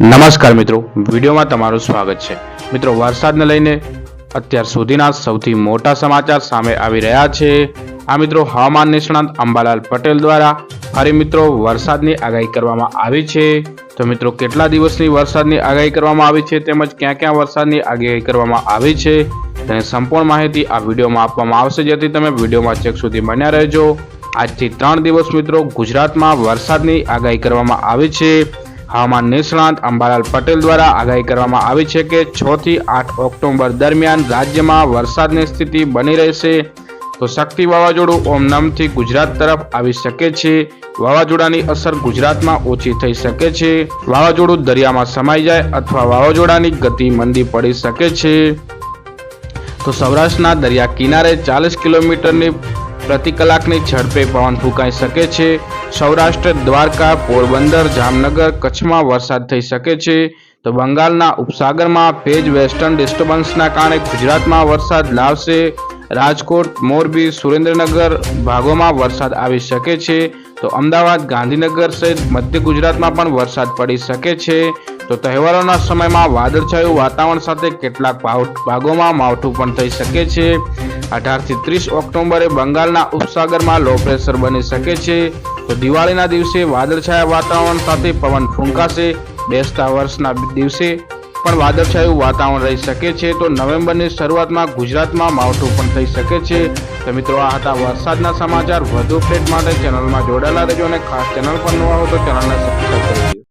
નમસ્કાર મિત્રો, વિડીયોમાં તમારું સ્વાગત છે. મિત્રો, વરસાદને લઈને અત્યાર સુધીના સૌથી મોટા સમાચાર સામે આવી રહ્યા છે. આ મિત્રો, હવામાન નિષ્ણાંત અંબાલાલ પટેલ દ્વારા. ફરી મિત્રો, વરસાદની આગાહી કરવામાં આવી છે. તો મિત્રો, કેટલા દિવસની વરસાદની આગાહી કરવામાં આવી છે તેમજ ક્યાં ક્યાં વરસાદની આગાહી કરવામાં આવી છે તેની સંપૂર્ણ માહિતી આ વિડીયોમાં આપવામાં આવશે, જેથી તમે વિડીયોમાં ચેક સુધી બન્યા રહેજો. આજથી ત્રણ દિવસ મિત્રો ગુજરાતમાં વરસાદની આગાહી કરવામાં આવી છે. હવામાન નિષ્ણાંત અંબાલાલ પટેલ દ્વારા આગાહી કરવામાં આવી છે કે છ થી આઠ ઓક્ટોબર દરમિયાન રાજ્યમાં વરસાદની સ્થિતિ બની રહેશે. તો શક્તિ વાવાઝોડું ઓમનામથી ગુજરાત તરફ આવી શકે છે. વાવાઝોડાની અસર ગુજરાતમાં ઓછી થઈ શકે છે. વાવાઝોડું દરિયામાં સમાઈ જાય અથવા વાવાઝોડાની ગતિ મંદી પડી શકે છે. તો સૌરાષ્ટ્રના દરિયા કિનારે ચાલીસ કિલોમીટરની પ્રતિ કલાકની ઝડપે પવન ફૂંકાઈ શકે છે. સૌરાષ્ટ્ર, દ્વારકા, પોરબંદર, જામનગર કચ્છમાં વરસાદ થઈ શકે છે. તો બંગાળના ઉપસાગરમાં ભેજ વેસ્ટર્ન ડિસ્ટર્બન્સના કારણે ગુજરાતમાં વરસાદ લાવશે. રાજકોટ, મોરબી, સુરેન્દ્રનગર ભાગોમાં વરસાદ આવી શકે છે. તો અમદાવાદ, ગાંધીનગર સહિત મધ્ય ગુજરાતમાં પણ વરસાદ પડી શકે છે. તો તહેવારોના સમયમાં વાદળછાયું વાતાવરણ સાથે કેટલાક ભાગોમાં માવઠું પણ થઈ શકે છે. અઢારથી ત્રીસ ઓક્ટોબરે બંગાળના ઉપસાગરમાં લો પ્રેશર બની શકે છે. તો દિવાળીના દિવસે વાદળછાયા વાતાવરણ સાથે પવન ફૂંકાશે. બેસતા વર્ષના દિવસે પણ વાદળછાયું વાતાવરણ રહી શકે છે. તો નવેમ્બરની શરૂઆતમાં ગુજરાતમાં માવઠું પણ થઈ શકે છે. તો મિત્રો, આ હતા વરસાદના સમાચાર. વધુ અપડેટ માટે ચેનલમાં જોડાયેલા રહેજો અને ખાસ ચેનલ પર નવા હો તો ચેનલને સબસ્ક્રાઈબ કરી